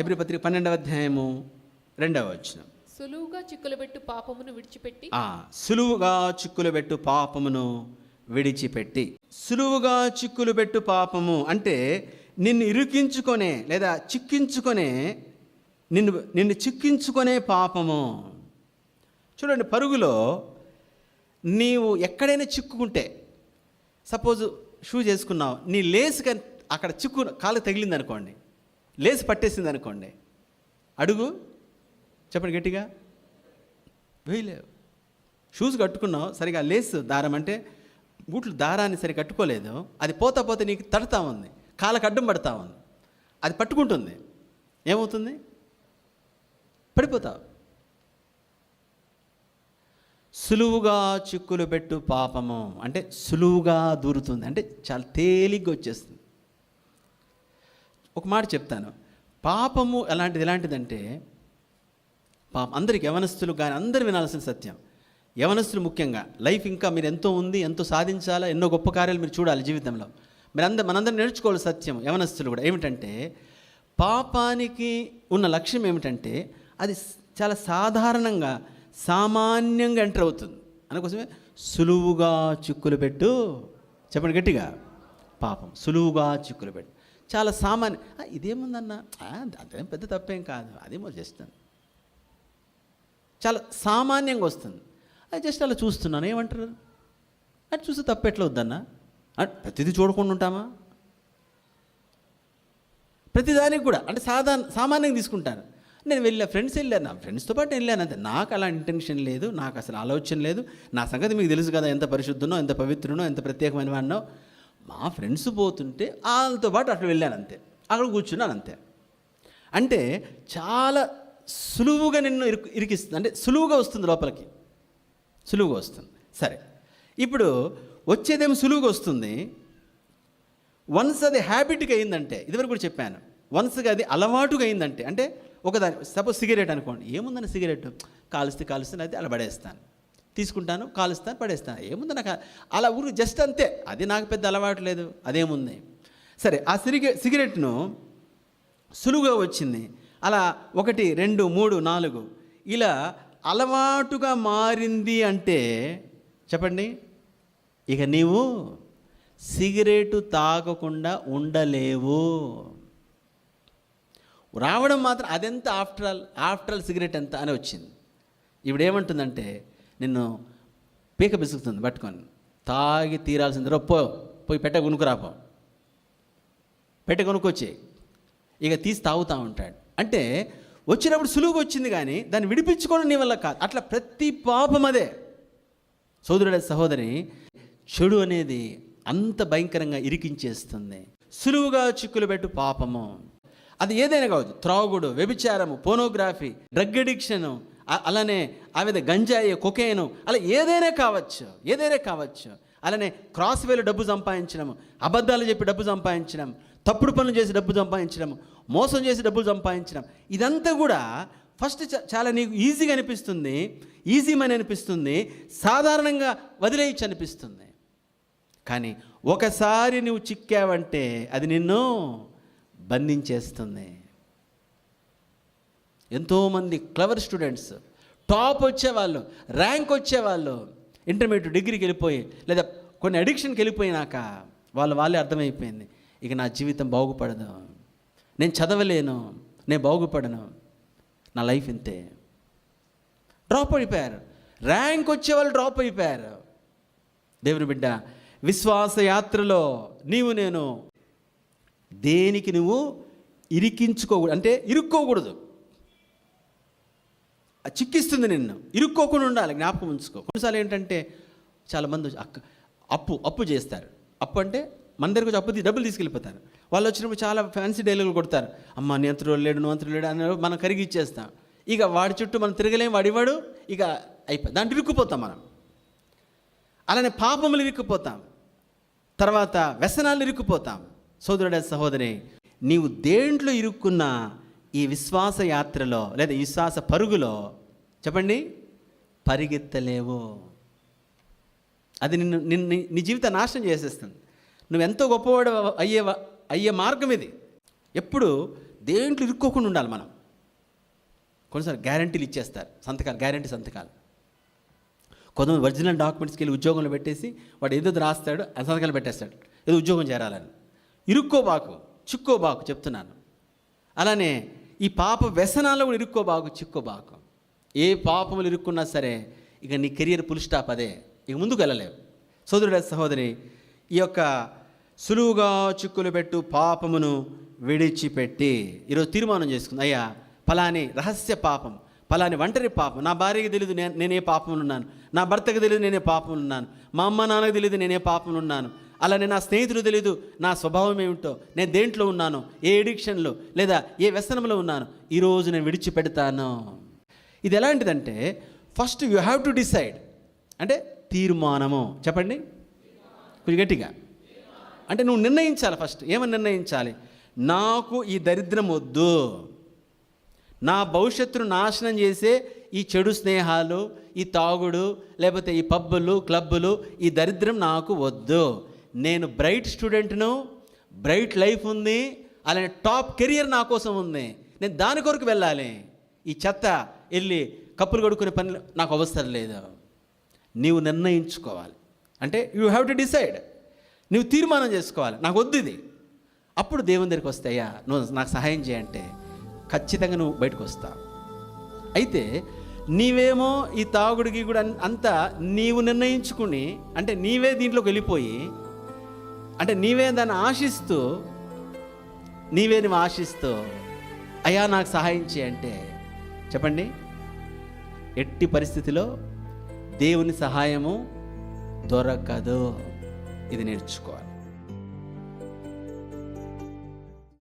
ఎబ్రి పత్రిక పన్నెండవ అధ్యాయము రెండవ వచనం. సులువుగా చిక్కులబెట్టు పాపమును విడిచిపెట్టి. ఆ సులువుగా చిక్కులు పెట్టు పాపమును విడిచిపెట్టి. సులువుగా చిక్కులు పెట్టు పాపము అంటే నిన్ను ఇరుకించుకొనే లేదా చిక్కించుకొనే నిన్ను నిన్ను చిక్కించుకొనే పాపము. చూడండి పరుగులో నీవు ఎక్కడైనా చిక్కుకుంటే సపోజ్ షూ చేసుకున్నావు నీ లేస్ అక్కడ చిక్కు కాలు తగిలింది అనుకోండి లేస్ పట్టేసింది అనుకోండి. అడుగు. చెప్పండి గట్టిగా. వేయలేవు షూస్ కట్టుకున్నావు సరిగా లేస్ దారం అంటే బూట్లు దారాన్ని సరి కట్టుకోలేదు. అది పోతా పోతే నీకు తడతా ఉంది. కాళ్ళకు అడ్డం పడతా ఉంది. అది పట్టుకుంటుంది. ఏమవుతుంది? పడిపోతావు. సులువుగా చిక్కులు పెట్టు పాపము. అంటే సులువుగా దూరుతుంది. అంటే చాలా తేలిగ్గా వచ్చేస్తుంది. ఒక మాట చెప్తాను. పాపము ఎలాంటిది ఎలాంటిదంటే పాపం అందరికి యవనస్తులు కానీ అందరు వినాల్సిన సత్యం. యవనస్తులు ముఖ్యంగా లైఫ్ ఇంకా మీరు ఎంతో ఉంది ఎంతో సాధించాలా ఎన్నో గొప్ప కార్యాలు మీరు చూడాలి జీవితంలో. మీరు అందరు మనందరం నేర్చుకోవాలి సత్యం యవనస్తులు కూడా. ఏమిటంటే పాపానికి ఉన్న లక్ష్యం ఏమిటంటే అది చాలా సాధారణంగా సామాన్యంగా ఎంటర్ అవుతుంది. అందుకోసమే సులువుగా చిక్కులు పెట్టు. చెప్పండి గట్టిగా. పాపం సులువుగా చిక్కులు పెట్టు. చాలా సామాన్య ఇదేముందన్న? అదేం పెద్ద తప్పేం కాదు. అదేమో జస్ట్ చాలా సామాన్యంగా వస్తుంది. అది జస్ట్ అలా చూస్తున్నాను. ఏమంటారు? అది చూస్తే తప్పు ఎట్లా వద్దన్నా? ప్రతిదీ చూడకుండా ఉంటామా? ప్రతిదానికి కూడా. అంటే సాధారణ సామాన్యంగా తీసుకుంటాను. నేను వెళ్ళా ఫ్రెండ్స్ వెళ్ళాను నా ఫ్రెండ్స్తో పాటు వెళ్ళాను అంతే. నాకు అలా ఇంటెన్షన్ లేదు. నాకు అసలు ఆలోచన లేదు. నా సంగతి మీకు తెలుసు కదా. ఎంత పరిశుద్ధనో ఎంత పవిత్రనో ఎంత ప్రత్యేకమైన వాడినో. మా ఫ్రెండ్స్ పోతుంటే వాళ్ళతో పాటు అట్లా వెళ్ళాను అంతే అక్కడ కూర్చున్నాను అంతే అంటే చాలా సులువుగా నిన్ను ఇరుకు ఇరికిస్తుంది. అంటే సులువుగా వస్తుంది లోపలికి. సులువుగా వస్తుంది. సరే. ఇప్పుడు వచ్చేదేమో సులువుగా వస్తుంది? వన్స్ అది హ్యాబిట్గా అయిందంటే ఇదివరకు కూడా చెప్పాను. వన్స్గా అది అలవాటుగా అయిందంటే అంటే ఒకదాని సపోజ్ సిగరెట్ అనుకోండి. ఏముందని సిగరెట్ కాలుస్తే కాలుస్తే అయితే అలా పడేస్తాను. తీసుకుంటాను కాలుస్తాను పడేస్తాను. ఏముంది నాకు అలా ఊరు జస్ట్ అంతే. అది నాకు పెద్ద అలవాటు లేదు. అదేముంది? సరే ఆ సిరిగే సిగరెట్ను సులువుగా వచ్చింది. అలా ఒకటి రెండు మూడు నాలుగు. ఇలా అలవాటుగా మారింది అంటే చెప్పండి. ఇక నీవు సిగరెట్ తాగకుండా ఉండలేవు. రావడం మాత్రం అదెంత after all after all cigarette ఎంత అని వచ్చింది. ఇప్పుడు ఏమంటుందంటే నిన్ను పీక బిసుకుతుంది పట్టుకొని. తాగి తీరాల్సింది రొప్పో పోయి పెట్ట కొనుక్కురాపో పెట్ట కొనుక్కొచ్చి ఇక తీసి తాగుతూ ఉంటాడు. అంటే వచ్చినప్పుడు సులువుగా వచ్చింది కానీ దాన్ని విడిపించుకోవడం నీ వల్ల కాదు. అట్లా ప్రతి పాపం అదే. సోదరుడ సహోదరి చెడు అనేది అంత భయంకరంగా ఇరికించేస్తుంది. సులువుగా చిక్కులు పెట్టు పాపము. అది ఏదైనా కావచ్చు. త్రాగుడు వ్యభిచారము పోనోగ్రఫీ డ్రగ్ అడిక్షను అలానే ఆవిడ గంజాయి కొకేను అలా ఏదైనా కావచ్చు ఏదైనా కావచ్చు. అలానే క్రాస్ వేలు డబ్బు సంపాదించడం అబద్ధాలు చెప్పి డబ్బు సంపాదించడం తప్పుడు పనులు చేసి డబ్బు సంపాదించడం మోసం చేసి డబ్బులు సంపాదించడం ఇదంతా కూడా ఫస్ట్ చ- చాలా నీకు ఈజీగా అనిపిస్తుంది ఈజీ మనీ అనిపిస్తుంది సాధారణంగా వదిలేయచ్చు అనిపిస్తుంది. కానీ ఒకసారి నువ్వు చిక్కావంటే అది నిన్ను బంధించేస్తుంది. ఎంతోమంది క్లవర్ స్టూడెంట్స్ టాప్ వచ్చేవాళ్ళు ర్యాంక్ వచ్చేవాళ్ళు ఇంటర్మీడియట్ డిగ్రీకి వెళ్ళిపోయి లేదా కొన్ని అడిక్షన్కి వెళ్ళిపోయినాక వాళ్ళు వాళ్ళే అర్థమైపోయింది ఇక నా జీవితం బాగుపడదు నేను చదవలేను నేను బాగుపడను నా లైఫ్ ఇంతే. డ్రాప్ అయిపోయారు. ర్యాంక్ వచ్చేవాళ్ళు డ్రాప్ అయిపోయారు. దేవుని బిడ్డ విశ్వాస యాత్రలో నీవు నేను దేనికి నువ్వు ఇరికించుకోకూడదు అంటే ఇరుక్కోకూడదు. చిక్కిస్తుంది నిన్ను. ఇరుక్కోకుండా ఉండాలి జ్ఞాపకం ఉంచుకో. కొన్నిసార్లు ఏంటంటే చాలామంది అక్క అప్పు అప్పు చేస్తారు. అప్పు అంటే మన దగ్గర వచ్చి అప్పు తీ- డబ్బులు తీసుకెళ్ళిపోతారు. వాళ్ళు వచ్చినప్పుడు చాలా ఫ్యాన్సీ డైలాగులు కొడతారు. అమ్మ నియంత్రుడు లేడు నియంత్రుడు లేడు అని మనం కరిగి ఇచ్చేస్తాం. ఇక వాడి చుట్టూ మనం తిరగలేం వాడివాడు ఇక అయిపోయి దాంట్లో ఇరుక్కుపోతాం మనం. అలానే పాపములు ఇరుక్కుపోతాం. తర్వాత వ్యసనాలు ఇరుక్కుపోతాం. సోదరుడే సహోదరి నీవు దేంట్లో ఇరుక్కున్నా ఈ విశ్వాస యాత్రలో లేదా విశ్వాస పరుగులో చెప్పండి? పరిగెత్తలేవు. అది నిన్ను నిన్ను నీ- జీవితం నాశనం చేసేస్తుంది. నువ్వు ఎంతో గొప్పవాడు అయ్యే అయ్యే మార్గం ఇది. ఎప్పుడు దేంట్లో ఇరుక్కోకుండా ఉండాలి మనం. కొన్నిసార్లు గ్యారంటీలు ఇచ్చేస్తారు. సంతకాలు గ్యారంటీ సంతకాలు. కొంతమంది ఒరిజినల్ డాక్యుమెంట్స్కి వెళ్ళి ఉద్యోగంలో పెట్టేసి వాడు ఏదో రాస్తాడు ఆ సంతకాలు పెట్టేస్తాడు. ఏదో ఉద్యోగం చేరాలని. ఇరుక్కోబాకు చిక్కోబాకు చెప్తున్నాను. అలానే ఈ పాప వ్యసనాలు కూడా ఇరుక్కోబాకు చిక్కోబాకు ఏ పాపములు ఇరుక్కున్నా సరే ఇక నీ కెరియర్ పుల్ స్టాప్ అదే. ఇక ముందుకు వెళ్ళలేవు. సోదరుడ సహోదరి ఈ యొక్క సులువుగా చిక్కులు పెట్టు పాపమును విడిచిపెట్టి ఈరోజు తీర్మానం చేసుకుంది. అయ్యా ఫలాని రహస్య పాపం ఫలాని ఒంటరి పాపం. నా భార్యకి తెలియదు నేను నేనే పాపంలో ఉన్నాను. నా భర్తకు తెలియదు నేనే పాపంలో ఉన్నాను. మా అమ్మ నాన్నకు తెలియదు నేనే పాపంలో ఉన్నాను. అలానే నా స్నేహితులు తెలియదు నా స్వభావం ఏమిటో. నేను దేంట్లో ఉన్నాను ఏ ఎడిక్షన్లో లేదా ఏ వ్యసనంలో ఉన్నాను ఈరోజు నేను విడిచిపెడతాను. ఇది ఎలాంటిదంటే first you have to decide. అంటే తీర్మానము. చెప్పండి. కొంచెం గట్టిగా. అంటే నువ్వు నిర్ణయించాలి ఫస్ట్. ఏమని నిర్ణయించాలి? నాకు ఈ దరిద్రం వద్దు. నా భవిష్యత్తును నాశనం చేసే ఈ చెడు స్నేహాలు ఈ తాగుడు లేకపోతే ఈ పబ్బులు క్లబ్బులు ఈ దరిద్రం నాకు వద్దు. నేను బ్రైట్ స్టూడెంట్ను బ్రైట్ లైఫ్ ఉంది అలానే టాప్ కెరియర్ నా కోసం ఉంది. నేను దాని కొరకు వెళ్ళాలి. ఈ చెత్త వెళ్ళి కప్పులు కొడుకునే పని నాకు అవసరం లేదు. నీవు నిర్ణయించుకోవాలి. అంటే యూ హ్యావ్ టు డిసైడ్ నువ్వు తీర్మానం చేసుకోవాలి. నాకు వద్దు ఇది. అప్పుడు దేవుని దగ్గరికి వస్తాయా నువ్వు నాకు సహాయం చేయంటే ఖచ్చితంగా నువ్వు బయటకు వస్తావు. అయితే నీవేమో ఈ తాగుడికి కూడా అంతా నీవు నిర్ణయించుకుని అంటే నీవే దీంట్లోకి వెళ్ళిపోయి అంటే నీవే దాన్ని ఆశిస్తూ నీవే నువ్వు ఆశిస్తూ అయ్యా నాకు సహాయం చేయంటే చెప్పండి. ఎట్టి పరిస్థితిలో దేవుని సహాయము దొరకదు. ఇది నేర్చుకోవాలి.